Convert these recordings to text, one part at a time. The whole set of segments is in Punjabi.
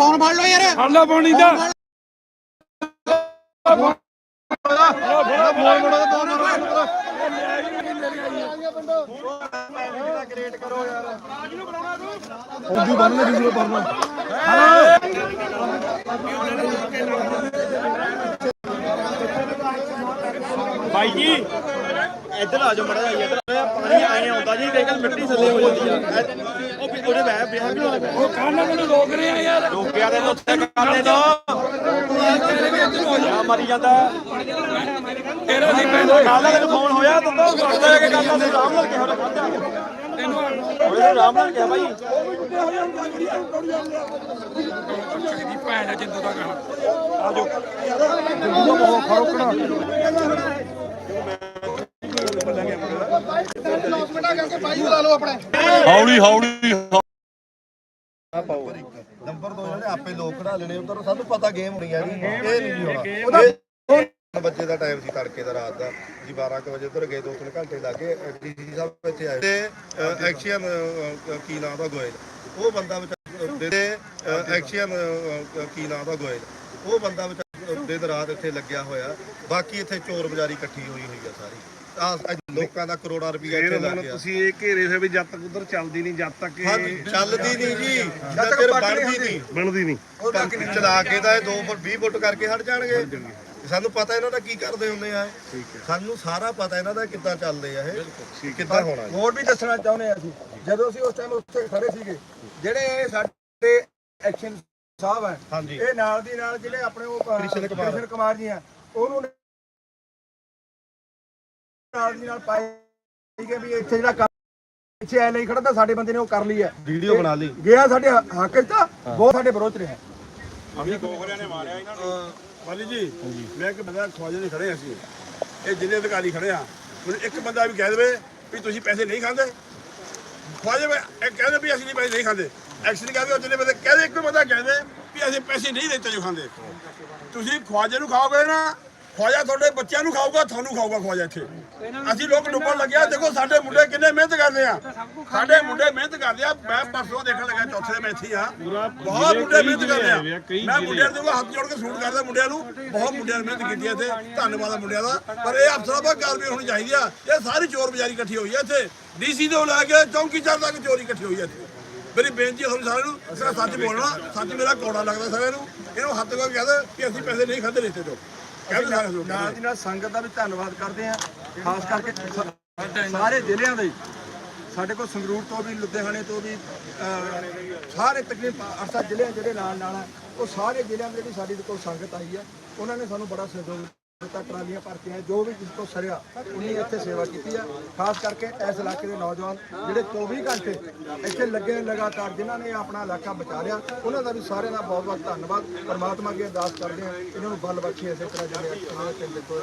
ਫੋਨ ਫੜ ਲਓ ਯਾਰ। ਫੜਨਾ ਪਾਣੀ ਦਾ ਉਦੋਂ ਬੰਨ ਲੈ ਜਿਸ ਬੰਨ ਭਾਈ ਜੀ। ਇੱਧਰ ਆ ਜਾਓ ਮੜਾ ਜੀ ਇੱਧਰ ਆ। ਪਾਣੀ ਆਏ ਆਉਂਦਾ ਜੀ ਦੇਖ ਮਿੱਟੀ ਥੱਲੇ ਹੋ ਜਾਂਦੀ ਆ। ਉਹ ਵੀ ਉਹਦੇ ਬਹਿ ਬਿਆਹ ਵੀ ਉਹਦੇ ਉਹ ਕਾਹਨਾਂ ਮੈਨੂੰ ਰੋਕ ਰਹੇ ਆ ਯਾਰ। ਰੋਕਿਆ ਦੇ ਉੱਤੇ ਕਰਦੇ ਦੋ ਆ ਮਰੀ ਜਾਂਦਾ? ਤੇਰਾ ਨਹੀਂ ਪੈਂਦਾ ਕੱਲ ਦਾ ਤੈਨੂੰ ਫੋਨ ਹੋਇਆ ਤੂੰ ਤਾਂ ਕਰਦਾ ਕਿ ਕੱਲ ਦਾ ਆਰਾਮ ਨਾਲ ਕਿਹਾ ਖਾਦਾ ਹੋਇਆ ਆਰਾਮ ਨਾਲ ਕਿਹਾ ਭਾਈ ਦੀ ਭੈਣ ਆ ਜਿੰਦੂ ਦਾ ਹੌਲੀ ਹੌਲੀ ਨੰਬਰ 2 ਜਿਹੜੇ ਆਪੇ ਲੋਕ ਖੜਾ ਲੈਣੇ ਉਧਰ ਸਾਨੂੰ ਪਤਾ ਗੇਮ ਹੋਣੀ ਆ ਜੀ ਇਹ ਨਹੀਂ ਜੀ ਹੋਣਾ। ਇਹ ਬੱਚੇ ਦਾ ਟਾਈਮ ਸੀ ਤੜਕੇ ਦਾ ਰਾਤ ਦਾ ਜੀ 12 ਕੁ ਵਜੇ ਉਧਰ ਗਏ ਦੋ ਤਿੰਨ ਘੰਟੇ ਲੱਗੇ ਡੀਜੀ ਸਾਹਿਬ ਇੱਥੇ ਆਏ। ਤੇ ਐਕਸ਼ਨ ਕੀ ਨਾਮ ਦਾ ਗੋਇਲ? ਉਹ ਬੰਦਾ ਵਿੱਚ ਦੇ ਐਕਸ਼ਨ ਕੀ ਨਾਮ ਦਾ ਗੋਇਲ? ਉਹ ਬੰਦਾ ਵਿੱਚ ਦਿਨ ਰਾਤ ਇੱਥੇ ਲੱਗਿਆ ਹੋਇਆ। ਬਾਕੀ ਇੱਥੇ ਚੋਰ ਬਜ਼ਾਰੀ ਇਕੱਠੀ ਹੋਈ ਹੋਈ ਆ ਸਾਰੀ। ਲੋਕਾਂ ਦਾ ਕਰੋੜਾਂ ਰੁਪਈਆ ਇੱਥੇ ਲੱਗ ਗਿਆ। ਤੁਸੀਂ ਇਹ ਘੇਰੇ ਹੋਏ ਵੀ ਜਦ ਤੱਕ ਉਧਰ ਚੱਲਦੀ ਨਹੀਂ ਜਦ ਤੱਕ ਹਾਂ, ਚੱਲਦੀ ਨਹੀਂ ਜੀ ਜਦ ਤੱਕ ਬਣਦੀ ਨਹੀਂ ਬਣਦੀ ਨਹੀਂ। ਪੰਪ ਚਲਾ ਕੇ ਤਾਂ ਇਹ 2 ਫੁੱਟ 20 ਫੁੱਟ ਕਰਕੇ ਹਟ ਜਾਣਗੇ। ਸਾਨੂੰ ਪਤਾ ਇਹਨਾਂ ਦਾ ਕੀ ਕਰਦੇ ਹੁੰਦੇ ਆ। ਇਹ। ਸਾਨੂੰ ਸਾਰਾ ਪਤਾ ਇਹਨਾਂ ਦਾ ਕਿੱਦਾਂ ਚੱਲਦੇ ਆ ਇਹ ਕਿੱਦਾਂ ਹੋਣਾ ਜੀ। ਹੋਰ ਵੀ ਦੱਸਣਾ ਚਾਹੁੰਦੇ ਆ ਅਸੀਂ। ਜਦੋਂ ਅਸੀਂ ਉਸ ਟਾਈਮ ਉੱਥੇ ਖੜੇ ਸੀਗੇ ਜਿਹੜੇ ਸਾਡੇ ਐਕਸ਼ਨ ਸਾਹਿਬ ਹੈ ਹਾਂਜੀ। ਇਹ ਨਾਲ ਦੀ ਨਾਲ ਜਿਹੜੇ ਆਪਣੇ ਉਹ ਅਹ, ਕ੍ਰਿਸ਼ਨ ਕੁਮਾਰ। ਕ੍ਰਿਸ਼ਨ ਕੁਮਾਰ ਜੀ ਆ ਉਹਨੂੰ ਨਾਲ ਦੀ ਨਾਲ ਪਾਈ ਕਿ ਵੀ ਇੱਥੇ ਜਿਹੜਾ ਕੰਮ ਪਿੱਛੇ ਐ ਲਈ ਖੜਾ ਤਾਂ ਸਾਡੇ ਬੰਦੇ ਨੇ ਉਹ ਕਰ ਲਈ ਹੈ। ਵੀਡੀਓ ਬਣਾ ਲਈ। ਗਿਆ ਸਾਡੇ ਹੱਕ 'ਚ ਤਾਂ ਬਹੁਤ ਸਾਡੇ ਵਿਰੋਧ 'ਚ ਰਿਹਾ। ਵਾਲੀ ਜੀ ਮੈਂ ਇੱਕ ਬੰਦਾ ਖਵਾਜੇ ਦੇ ਖੜੇ ਅਸੀਂ। ਇਹ ਜ਼ਿਲ੍ਹੇ ਅਧਿਕਾਰੀ ਖੜੇ ਆ। ਮੈਨੂੰ ਇੱਕ ਬੰਦਾ ਵੀ ਕਹਿ ਦੇਵੇ ਵੀ ਤੁਸੀਂ ਪੈਸੇ ਨਹੀਂ ਖਾਂਦੇ। ਖਵਾਜੇ ਇਹ ਕਹਿੰਦੇ ਵੀ ਅਸੀਂ ਨਹੀਂ ਪੈਸੇ ਨਹੀਂ ਖਾਂਦੇ। ਐਕਸ਼ਨ ਕਹਿੰਦੇ ਉਹ ਜਿਹਨੇ ਬੰਦੇ। ਕਹਿੰਦੇ ਇੱਕ ਬੰਦਾ ਕਹਿੰਦੇ ਵੀ ਅਸੀਂ ਪੈਸੇ ਨਹੀਂ ਦਿੱਤੇ ਜੋ ਖਾਂਦੇ। ਤੁਸੀਂ ਖਵਾਜੇ ਨੂੰ ਖਾਓਗੇ ਨਾ ਖਵਾਜਾ ਤੁਹਾਡੇ ਬੱਚਿਆਂ ਨੂੰ ਖਾਊਗਾ ਤੁਹਾਨੂੰ ਖਾਊਗਾ ਖਵਾਜਾ ਇੱਥੇ। ਅਸੀਂ ਲੋਕ ਡੁੱਬਣ ਲੱਗਿਆ ਦੇਖੋ ਸਾਡੇ ਮੁੰਡੇ ਕਿੰਨੇ ਮਿਹਨਤ ਕਰਦੇ ਆ। ਸਾਡੇ ਮੁੰਡੇ ਮਿਹਨਤ ਕਰਦੇ ਆ। ਮੈਂ ਪਰਸੋਂ ਦੇਖਣ ਲੱਗਾ ਚੌਥੇ ਦੇ ਮੈਂ ਇੱਥੇ ਆ। ਬਹੁਤ ਮੁੰਡੇ ਮਿਹਨਤ ਕਰਦੇ ਆ। ਮੈਂ ਮੁੰਡਿਆਂ ਦੇ ਹੱਥ ਜੋੜ ਕੇ ਸਲੂਟ ਕਰਦਾ ਮੁੰਡਿਆਂ ਨੂੰ। ਬਹੁਤ ਮੁੰਡਿਆਂ ਨੇ ਮਿਹਨਤ ਕੀਤੀ ਇੱਥੇ। ਧੰਨਵਾਦ ਆ ਮੁੰਡਿਆਂ ਦਾ। ਪਰ ਇਹ ਅਫਸਰਾਂ ਦਾ ਕਾਰਵਾਈ ਹੋਣੀ ਚਾਹੀਦੀ ਆ। ਇਹ ਸਾਰੀ ਚੋਰ ਬਜ਼ਾਰੀ ਇਕੱਠੀ ਹੋਈ ਆ ਇੱਥੇ। ਡੀਸੀ ਤੋਂ ਲੈ ਕੇ ਚੌਂਕੀਦਾਰ ਤੱਕ ਚੋਰੀ ਇਕੱਠੀ ਹੋਈ ਆ ਇੱਥੇ। ਮੇਰੀ ਬੇਨਤੀ ਹੈ ਤੁਹਾਨੂੰ ਸਾਰਿਆਂ ਨੂੰ ਸੱਚ ਬੋਲਣਾ ਸੱਚ ਮੇਰਾ ਕੋੜਾ ਲੱਗਦਾ ਸਾਰਿਆਂ ਨੂੰ। ਇਹਨੂੰ ਹੱਥ ਕੋਈ ਕਹਦੇ ਕਿ ਅਸੀਂ ਪੈਸੇ ਨਹੀਂ ਖਾਂਦੇ ਰਿਸ਼ਤੇ ਤੋਂ। ਨਾਲ ਦੀ ਨਾਲ ਸੰਗਤ ਦਾ ਵੀ ਧੰਨਵਾਦ ਕਰਦੇ ਆ ਖਾਸ ਕਰਕੇ ਸ- ਸਾਰੇ ਜ਼ਿਲ੍ਹਿਆਂ ਦੇ ਹੀ। ਸਾਡੇ ਕੋਲ ਸੰਗਰੂਰ ਤੋਂ ਵੀ ਲੁਧਿਆਣੇ ਤੋਂ ਵੀ ਅਹ, ਸਾਰੇ ਤਕਰੀਬਨ 8-7 ਜ਼ਿਲ੍ਹੇ ਜਿਹੜੇ ਨਾਲ ਨਾਲ ਆ ਉਹ ਸਾਰੇ ਜ਼ਿਲ੍ਹਿਆਂ ਦੇ ਜਿਹੜੀ ਸਾਡੀ ਕੋਲ ਸੰਗਤ ਆਈ ਆ ਉਹਨਾਂ ਨੇ ਸਾਨੂੰ ਬੜਾ ਸਹਿਯੋਗ ਦਿੱਤਾ ਟਰਾਲੀਆਂ ਭਰਤੀਆਂ ਜੋ ਵੀ ਜਿਸ ਤੋਂ ਸਰਿਆ ਉਨੀ ਇੱਥੇ ਸੇਵਾ ਕੀਤੀ ਆ। ਖਾਸ ਕਰਕੇ ਇਸ ਇਲਾਕੇ ਦੇ ਨੌਜਵਾਨ ਜਿਹੜੇ 24 ਘੰਟੇ ਇੱਥੇ ਲੱਗੇ ਨੇ ਲਗਾਤਾਰ, ਜਿਨ੍ਹਾਂ ਨੇ ਆਪਣਾ ਇਲਾਕਾ ਬਚਾ ਲਿਆ ਉਹਨਾਂ ਦਾ ਵੀ ਸਾਰਿਆਂ ਦਾ ਬਹੁਤ ਬਹੁਤ ਧੰਨਵਾਦ। ਪਰਮਾਤਮਾ ਅੱਗੇ ਅਰਦਾਸ ਕਰਦੇ ਆ ਇਹਨਾਂ ਨੂੰ ਬਲ ਬਖਸ਼ੇ ਇਸੇ ਤਰ੍ਹਾਂ ਜਿਹੜੇ ਉਹਨਾਂ ਦੇ ਪਿੰਡ ਦੇ ਕੋਲ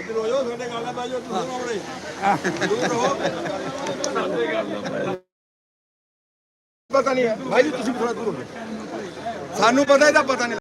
ਇੱਧਰ ਹੋ ਜਾਓ, ਸਾਡੇ ਗੱਲ ਨਾਲ ਬਹਿ ਜਾਓ, ਤੁਸੀਂ ਆਉਣੇ ਦੂਰ ਰਹੋ। ਪਤਾ ਨਹੀਂ ਹੈ। ਭਾਈ ਜੀ, ਤੁਸੀਂ ਥੋੜਾ ਦੂਰ ਹੋ? ਸਾਨੂੰ ਪਤਾ ਇਹਦਾ ਪਤਾ ਨਹੀਂ